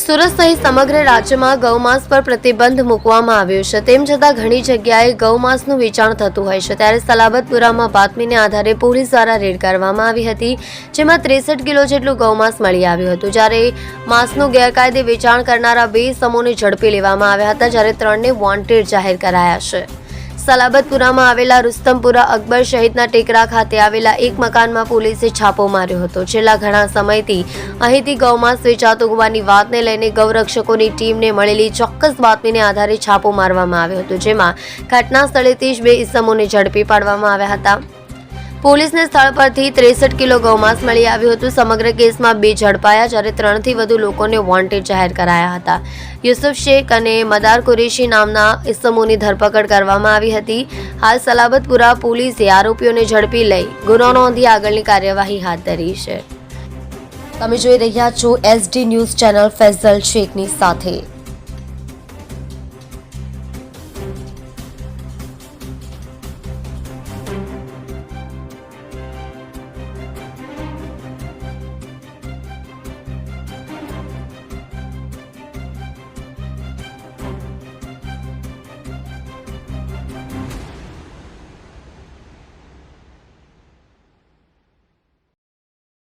સુરત સહિત સમગ્ર રાજ્યમાં ગૌમાંસ પર પ્રતિબંધ મૂકવામાં આવ્યો છે. તેમ છતાં ઘણી જગ્યાએ ગૌમાંસનું વેચાણ થતું હોય છે. ત્યારે સલાબતપુરામાં બાતમીને આધારે પોલીસ દ્વારા રેડ કરવામાં આવી હતી, જેમાં ત્રેસઠ કિલો જેટલું ગૌમાંસ મળી આવ્યું હતું. જ્યારે માંસનું ગેરકાયદે વેચાણ કરનારા બે સમૂહને ઝડપી લેવામાં આવ્યા હતા, જ્યારે ત્રણને વોન્ટેડ જાહેર કરાયા છે. સલાબતપુરામાં આવેલા રુસ્તમપુરા અકબર શહીદના ટેકરા ખાતે આવેલા એક મકાનમાં પોલીસે છાપો માર્યો હતો. છેલ્લા ઘણા સમયથી અહીંથી ગૌમાંસ વેચાતો હોવાની વાતને લઈને ગૌરક્ષકોની ટીમને મળેલી ચોક્કસ બાતમીને આધારે છાપો મારવામાં આવ્યો હતો, જેમાં ઘટના સ્થળેથી જ બે ઇસમોને ઝડપી પાડવામાં આવ્યા હતા. પોલીસને સ્થળ પરથી ત્રેસઠ કિલો ગૌમાંસ મળી આવ્યું હતું. સમગ્ર કેસમાં બે ઝડપાયા, જ્યારે ત્રણથી વધુ લોકોને વોન્ટેડ જાહેર કરાયા હતા. યુસુફ શેખ અને મદાર કુરેશી નામના ઇસમોની ધરપકડ કરવામાં આવી હતી. હાલ સલાબતપુરા પોલીસે આરોપીઓને ઝડપી લઈ ગુનો નોંધી આગળની કાર્યવાહી હાથ ધરી છે. તમે જોઈ રહ્યા છો એસડી ન્યૂઝ ચેનલ ફેઝલ શેખની સાથે.